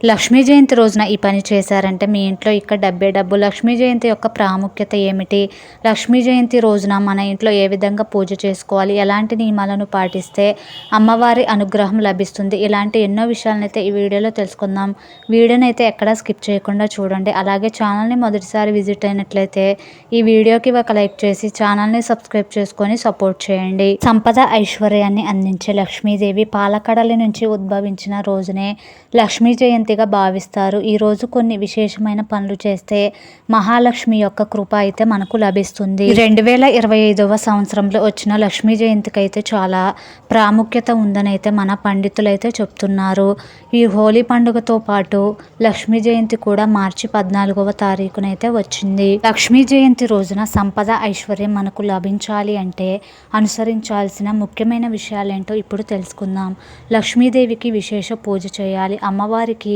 లక్ష్మీ జయంతి రోజున ఈ పని చేశారంటే మీ ఇంట్లో ఇక్కడ డబ్బే డబ్బు. లక్ష్మీ జయంతి యొక్క ప్రాముఖ్యత ఏమిటి? లక్ష్మీ జయంతి రోజున మన ఇంట్లో ఏ విధంగా పూజ చేసుకోవాలి? ఎలాంటి నియమాలను పాటిస్తే అమ్మవారి అనుగ్రహం లభిస్తుంది? ఇలాంటి ఎన్నో విషయాలనైతే ఈ వీడియోలో తెలుసుకుందాం. వీడియోని అయితే ఎక్కడా స్కిప్ చేయకుండా చూడండి. అలాగే ఛానల్ని మొదటిసారి విజిట్ అయినట్లయితే ఈ వీడియోకి ఒక లైక్ చేసి ఛానల్ని సబ్స్క్రైబ్ చేసుకొని సపోర్ట్ చేయండి. సంపద ఐశ్వర్యాన్ని అందించే లక్ష్మీదేవి పాలకడలి నుంచి ఉద్భవించిన రోజునే లక్ష్మీ జయంతి జయంతిగా భావిస్తారు. ఈరోజు కొన్ని విశేషమైన పనులు చేస్తే మహాలక్ష్మి యొక్క కృప అయితే మనకు లభిస్తుంది. రెండు వేల ఇరవై ఐదవ సంవత్సరంలో వచ్చిన లక్ష్మీ జయంతికి అయితే చాలా ప్రాముఖ్యత ఉందని అయితే మన పండితులు అయితే చెప్తున్నారు. ఈ హోలీ పండుగతో పాటు లక్ష్మీ జయంతి కూడా మార్చి పద్నాలుగవ తారీఖునైతే వచ్చింది. లక్ష్మీ జయంతి రోజున సంపద ఐశ్వర్యం మనకు లభించాలి అంటే అనుసరించాల్సిన ముఖ్యమైన విషయాలేంటో ఇప్పుడు తెలుసుకుందాం. లక్ష్మీదేవికి విశేష పూజ చేయాలి. అమ్మవారికి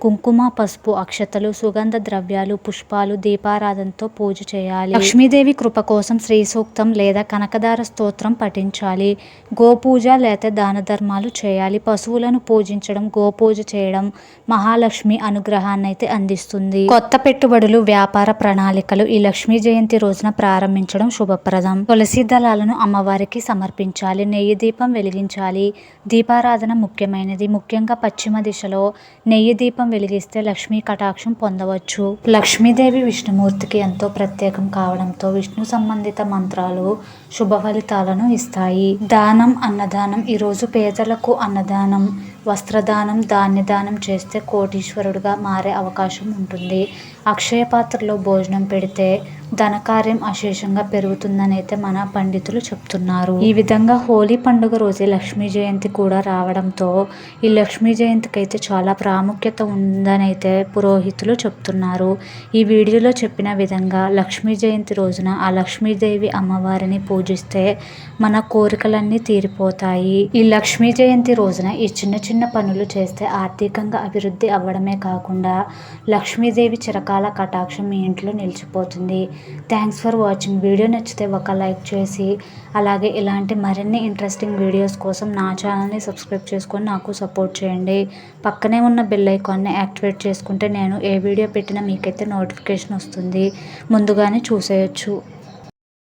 కుంకుమ పసుపు అక్షతలు సుగంధ ద్రవ్యాలు పుష్పాలు దీపారాధనతో పూజ చేయాలి. లక్ష్మీదేవి కృప కోసం శ్రీ సూక్తం లేదా కనకదార స్తోత్రం పఠించాలి. గోపూజ లేదా దాన ధర్మాలు చేయాలి. పశువులను పూజించడం గోపూజ చేయడం మహాలక్ష్మి అనుగ్రహాన్ని అయితే అందిస్తుంది. కొత్త పెట్టుబడులు వ్యాపార ప్రణాళికలు ఈ లక్ష్మీ జయంతి రోజున ప్రారంభించడం శుభప్రదం. తులసి దళాలను అమ్మవారికి సమర్పించాలి. నెయ్యి దీపం వెలిగించాలి. దీపారాధన ముఖ్యమైనది. ముఖ్యంగా పశ్చిమ దిశలో నెయ్యి దీపం వెలిగిస్తే లక్ష్మీ కటాక్షం పొందవచ్చు. లక్ష్మీదేవి విష్ణుమూర్తికి ఎంతో ప్రత్యేకం కావడంతో విష్ణు సంబంధిత మంత్రాలు శుభ ఫలితాలను ఇస్తాయి. దానం అన్నదానం ఈరోజు పేదలకు అన్నదానం వస్త్రదానం ధాన్యదానం చేస్తే కోటీశ్వరుడుగా మారే అవకాశం ఉంటుంది. అక్షయ పాత్రలో భోజనం పెడితే ధనకార్యం అశేషంగా పెరుగుతుందని అయితే మన పండితులు చెప్తున్నారు. ఈ విధంగా హోలీ పండుగ రోజే లక్ష్మీ జయంతి కూడా రావడంతో ఈ లక్ష్మీ జయంతికి అయితే చాలా ప్రాముఖ్యత ఉందని అయితే పురోహితులు చెప్తున్నారు. ఈ వీడియోలో చెప్పిన విధంగా లక్ష్మీ జయంతి రోజున ఆ లక్ష్మీదేవి అమ్మవారిని పూజిస్తే మన కోరికలన్నీ తీరిపోతాయి. ఈ లక్ష్మీ జయంతి రోజున ఈ చిన్న చిన్న పనులు చేస్తే ఆర్థికంగా అభివృద్ధి అవ్వడమే కాకుండా లక్ష్మీదేవి చిరకాల కటాక్షం మీ ఇంట్లో నిలిచిపోతుంది. థ్యాంక్స్ ఫర్ వాచింగ్ వీడియో నచ్చితే ఒక లైక్ చేసి అలాగే ఇలాంటి మరిన్ని ఇంట్రెస్టింగ్ వీడియోస్ కోసం నా ఛానల్ని సబ్స్క్రైబ్ చేసుకొని నాకు సపోర్ట్ చేయండి. పక్కనే ఉన్న బెల్ ఐకాన్ని యాక్టివేట్ చేసుకుంటే నేను ఏ వీడియో పెట్టినా మీకైతే నోటిఫికేషన్ వస్తుంది. ముందుగానే చూసేయచ్చు.